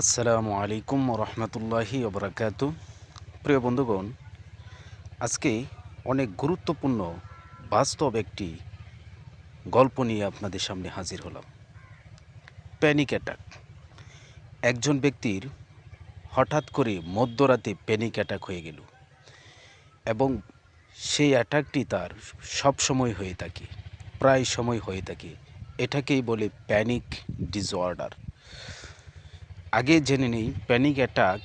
আসসালামু আলাইকুম রহমতুল্লাহি ওবরাকাত প্রিয় বন্ধুগণ, আজকে অনেক গুরুত্বপূর্ণ, বাস্তব একটি গল্প নিয়ে আপনাদের সামনে হাজির হলাম। প্যানিক অ্যাটাক একজন ব্যক্তির হঠাৎ করে মধ্যরাতে প্যানিক অ্যাটাক হয়ে গেল এবং সেই অ্যাটাকটি তার সব সময় হয়ে থাকে, প্রায় সময় হয়ে থাকে। এটাকেই বলে প্যানিক ডিসঅর্ডার আগে জেনে নেই প্যানিক অ্যাটাক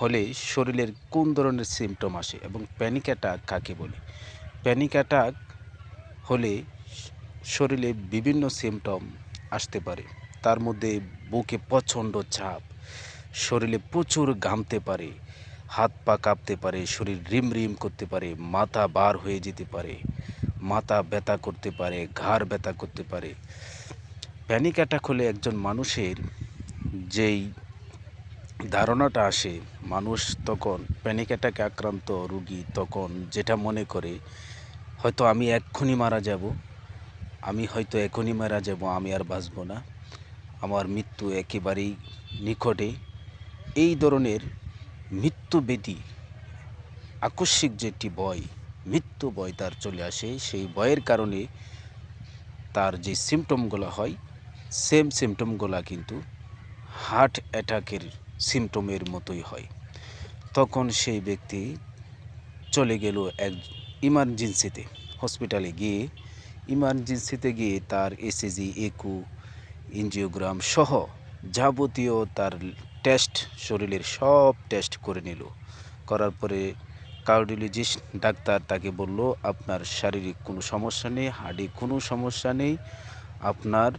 হলে শরীরের কোন ধরনের সিমটম আসে এবং প্যানিক অ্যাটাক কাকে বলে? প্যানিক অ্যাটাক হলে শরীরে বিভিন্ন সিমটম আসতে পারে। তার মধ্যে বুকে প্রচণ্ড চাপ, শরীরে প্রচুর ঘামতে পারে, হাত পা কাঁপতে পারে, শরীর রিম রিম করতে পারে, মাথা বার হয়ে যেতে পারে, মাথা ব্যথা করতে পারে, ঘাড় ব্যথা করতে পারে। প্যানিক অ্যাটাক হলে একজন মানুষের যেই ধারণাটা আসে, মানুষ তখন প্যানিক অ্যাটাকে আক্রান্ত রুগী তখন যেটা মনে করে, হয়তো আমি এক্ষুনি মারা যাব, আমি হয়তো এখনই মারা যাব, আমি আর বাঁচব না, আমার মৃত্যু একেবারেই নিকটে। এই ধরনের মৃত্যু বেদি আকস্মিক যেটি ভয়, মৃত্যু ভয় তার চলে আসে। সেই ভয়ের কারণে তার যে সিমটমগুলো হয় সেম সিমটমগুলো কিন্তু হার্ট অ্যাটাকের সিমটমের মতোই হয়। তখন সেই ব্যক্তি চলে গেল এক ইমার্জেন্সিতে, হসপিটালে গিয়ে। ইমার্জেন্সিতে গিয়ে তার এসিজি একু ইনজিওগ্রাম সহ যাবতীয় তার টেস্ট, শরীরের সব টেস্ট করে নিল। করার পরে কার্ডিওলজিস্ট, ডাক্তার তাকে বলল, আপনার শারীরিক কোনো সমস্যা নেই হার্টে কোনো সমস্যা নেই, আপনার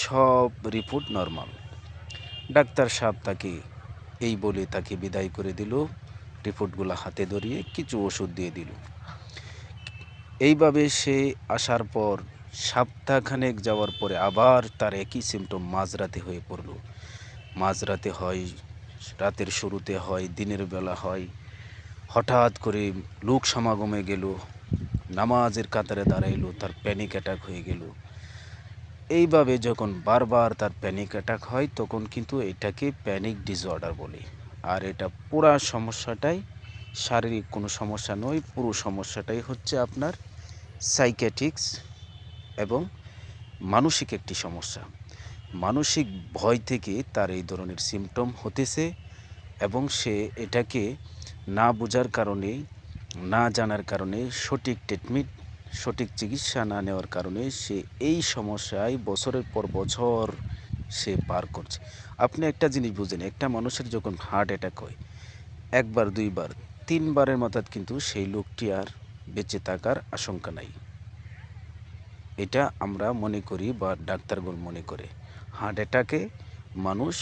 সব রিপোর্ট নর্মাল। ডাক্তার সাহেব তাকে এই বলে তাকে বিদায় করে দিল, রিপোর্টগুলো হাতে ধরিয়ে কিছু ওষুধ দিয়ে দিল। এইভাবে সে আসার পর সপ্তাহখানেক যাওয়ার পরে আবার তার একই সিমটম মাঝরাতে হয়ে পড়ল। মাঝরাতে হয়, রাতের শুরুতে হয়, দিনের বেলা হয়। হঠাৎ করে লোক সমাগমে গেল, নামাজের কাতারে দাঁড়াইলো, তার প্যানিক অ্যাটাক হয়ে গেল। এইভাবে যখন বারবার তার প্যানিক অ্যাটাক হয়, তখন কিন্তু এটাকে প্যানিক ডিসঅর্ডার বলে। আর এটা পুরা সমস্যাটাই, শারীরিক কোনো সমস্যা নয়, পুরো সমস্যাটাই হচ্ছে আপনার সাইকেটিক্স এবং মানসিক একটি সমস্যা। মানসিক ভয় থেকে তার এই ধরনের সিমটম হতেছে এবং সে এটাকে না বোঝার কারণে, না জানার কারণে সঠিক ট্রিটমেন্ট সঠিক চিকিৎসা না নেওয়ার কারণে সে এই সমস্যায় বছরের পর বছর সে পার করছে। আপনি একটা জিনিস বুঝেন, একটা মানুষের যখন হার্ট অ্যাটাক হয়, একবার, দুইবার, তিনবারের মতো কিন্তু সেই লোকটি আর বেঁচে থাকার আশঙ্কা নাই। এটা আমরা মনে করি বা ডাক্তারগণ মনে করে হার্ট অ্যাটাকে মানুষ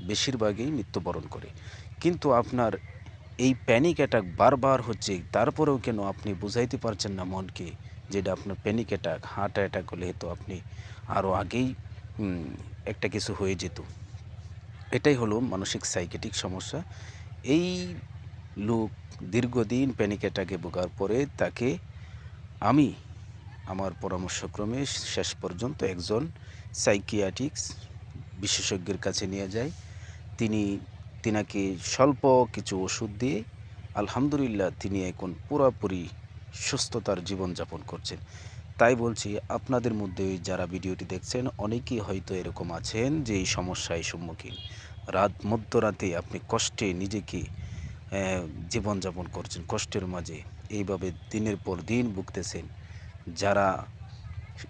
বেশিরভাগই মৃত্যুবরণ করে। কিন্তু আপনার এই প্যানিক অ্যাটাক বারবার হচ্ছে, তারপরেও কেন আপনি বুঝাইতে পারছেন না মনকে? যেটা আপনার প্যানিক অ্যাটাক হার্ট অ্যাটাক হলে তো আপনি আরও আগেই একটা কিছু হয়ে যেত। এটাই হলো মানসিক সাইকেটিক সমস্যা। এই লোক দীর্ঘদিন প্যানিক অ্যাটাকে ভোগার পরে তাকে আমি আমার পরামর্শক্রমে শেষ পর্যন্ত একজন সাইকিয়াটিক্স বিশেষজ্ঞের কাছে নিয়ে যাই। তিনি, তিনাকে স্বল্প কিছু ওষুধ দিয়ে, আলহামদুলিল্লাহ তিনি এখন পুরোপুরি সুস্থতার জীবনযাপন করছেন। তাই বলছি, আপনাদের মধ্যে যারা ভিডিওটি দেখছেন, অনেকেই হয়তো এরকম আছেন যে এই সমস্যায় সম্মুখীন। রাত মধ্যরাতে আপনি কষ্টে নিজেকে জীবনযাপন করছেন, কষ্টের মাঝে। এইভাবে দিনের পর দিন ভুগতেছেন। যারা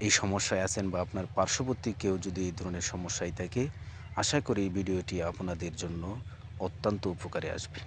এই সমস্যায় আছেন বা আপনার পার্শ্ববর্তী কেউ যদি এই ধরনের সমস্যায় থাকে, আশা করি এই ভিডিওটি আপনাদের জন্য অত্যন্ত উপকারে আসবে।